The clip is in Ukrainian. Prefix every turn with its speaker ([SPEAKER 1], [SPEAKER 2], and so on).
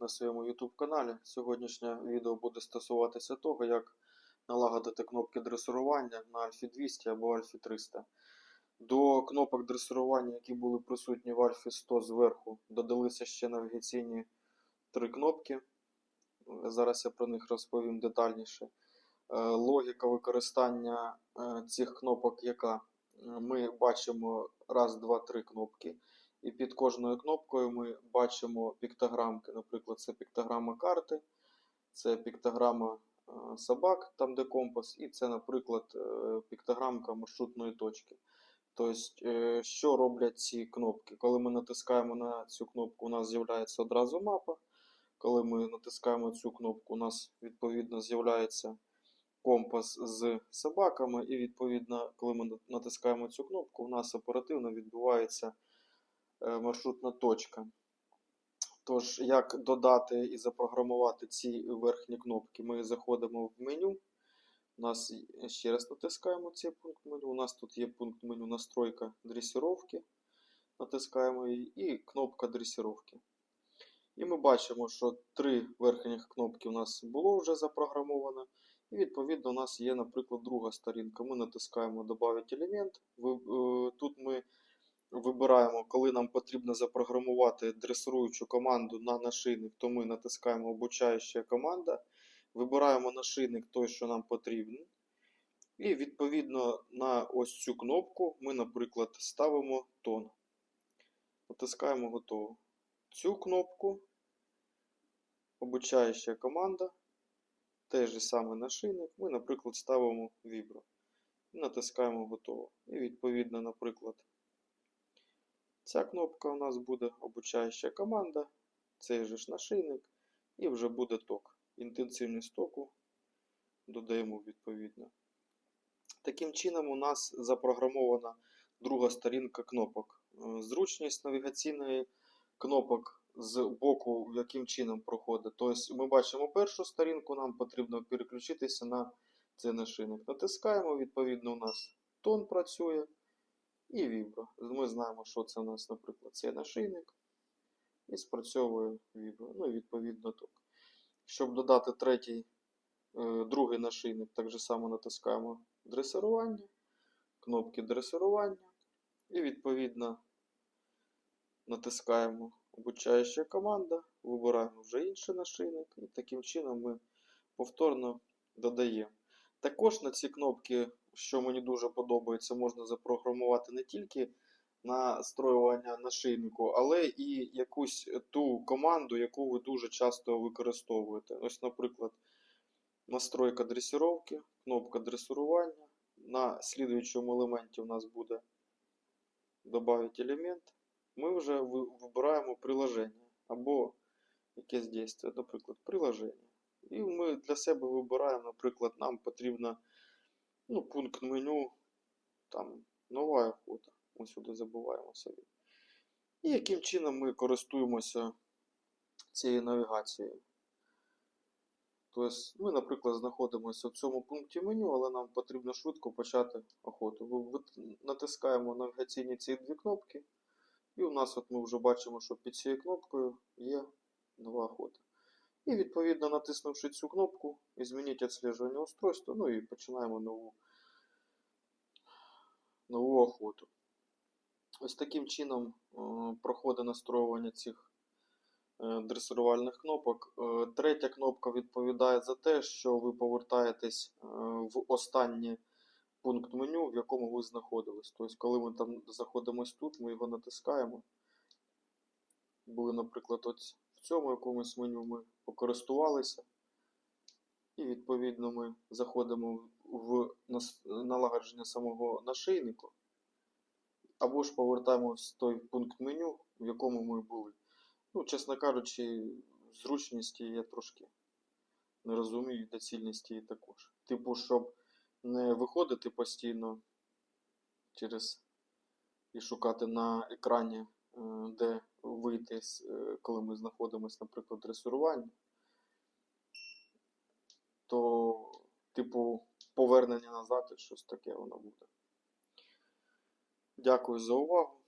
[SPEAKER 1] на своєму YouTube каналі. Сьогоднішнє відео буде стосуватися того, як налагодити кнопки дресирування на Alfie 200 або Alfie 300. До кнопок дресирування, які були присутні в Alfie 100 зверху, додалися ще навігаційні три кнопки. Зараз я про них розповім детальніше. Е, Логіка використання е, цих кнопок яка? Е, Ми бачимо раз, два, три кнопки. І під кожною кнопкою ми бачимо піктограмки. Наприклад, це піктограма карти, це піктограма е, собак, там де компас, і це, наприклад, е, піктограмка маршрутної точки. Тобто, е, що роблять ці кнопки? Коли ми натискаємо на цю кнопку, у нас з'являється одразу мапа. Коли ми натискаємо цю кнопку, у нас відповідно з'являється компас з собаками, і відповідно, коли ми натискаємо цю кнопку, у нас оперативно відбувається маршрутна точка. Тож, як додати і запрограмувати ці верхні кнопки, ми заходимо в меню. У нас ще раз натискаємо цей пункт меню. У нас тут є пункт меню настройка дресіровки. Натискаємо її і кнопка дресіровки. І ми бачимо, що три верхніх кнопки у нас було вже запрограмовано. І відповідно у нас є, наприклад, друга сторінка. Ми натискаємо Добавить елемент. Е, Тут ми вибираємо, коли нам потрібно запрограмувати дресируючу команду на нашийник, то ми натискаємо обучаюча команда. Вибираємо нашийник той, що нам потрібен. І відповідно на ось цю кнопку ми, наприклад, ставимо тон. Натискаємо готово. Цю кнопку обучаюча команда. Той же самий нашийник. Ми, наприклад, ставимо вібро. Натискаємо готово. І відповідно, наприклад, ця кнопка у нас буде обучаюча команда, цей же ж нашийник, і вже буде ток. Інтенсивність току додаємо відповідно. Таким чином, у нас запрограмована друга сторінка кнопок. Е, Зручність навігаційної кнопок з боку, яким чином проходить. Тобто ми бачимо першу сторінку, нам потрібно переключитися на цей нашийник. Натискаємо, відповідно, у нас тон працює і вібро. Ми знаємо, що це у нас, наприклад, цей нашийник. І спрацьовує вібро. Ну і відповідно ток. Щоб додати третій, е, другий нашийник, так же само натискаємо дресирування, кнопки дресирування. І відповідно натискаємо обучаюча команда, вибираємо вже інший нашийник, і таким чином ми повторно додаємо. Також на ці кнопки, що мені дуже подобається, можна запрограмувати не тільки настроювання нашийнику, але і якусь ту команду, яку ви дуже часто використовуєте. Ось, наприклад, настройка дресіровки, кнопка дресирування. На слідуючому елементі у нас буде добавить елемент. Ми вже вибираємо приложення або якесь дійство, наприклад, приложення. І ми для себе вибираємо, наприклад, нам потрібно ну, пункт меню, там, нова охота. Ми сюди забуваємо собі. І яким чином ми користуємося цією навігацією. Тобто ми, наприклад, знаходимося в цьому пункті меню, але нам потрібно швидко почати охоту. Ви- Натискаємо навігаційні ці дві кнопки, і у нас от ми вже бачимо, що під цією кнопкою є нова охота. І відповідно натиснувши цю кнопку, змініть відслежування устройства, ну і починаємо нову, нову охоту. Ось таким чином е, проходить настроювання цих е, дресирувальних кнопок. Е, Третя кнопка відповідає за те, що ви повертаєтесь в останній пункт меню, в якому ви знаходились. Тобто, коли ми там знаходимось тут, ми його натискаємо. Були, наприклад, в цьому якомусь меню ми покористувалися. І відповідно ми заходимо в налагодження самого нашийнику. Або ж повертаємось в той пункт меню, в якому ми були. Ну, чесно кажучи, зручності я трошки не розумію, доцільності також. Типу, щоб не виходити постійно через і шукати на екрані, де вийти, е, коли ми знаходимося, наприклад, в дресируванні, то, типу, повернення назад і щось таке воно буде. Дякую за увагу.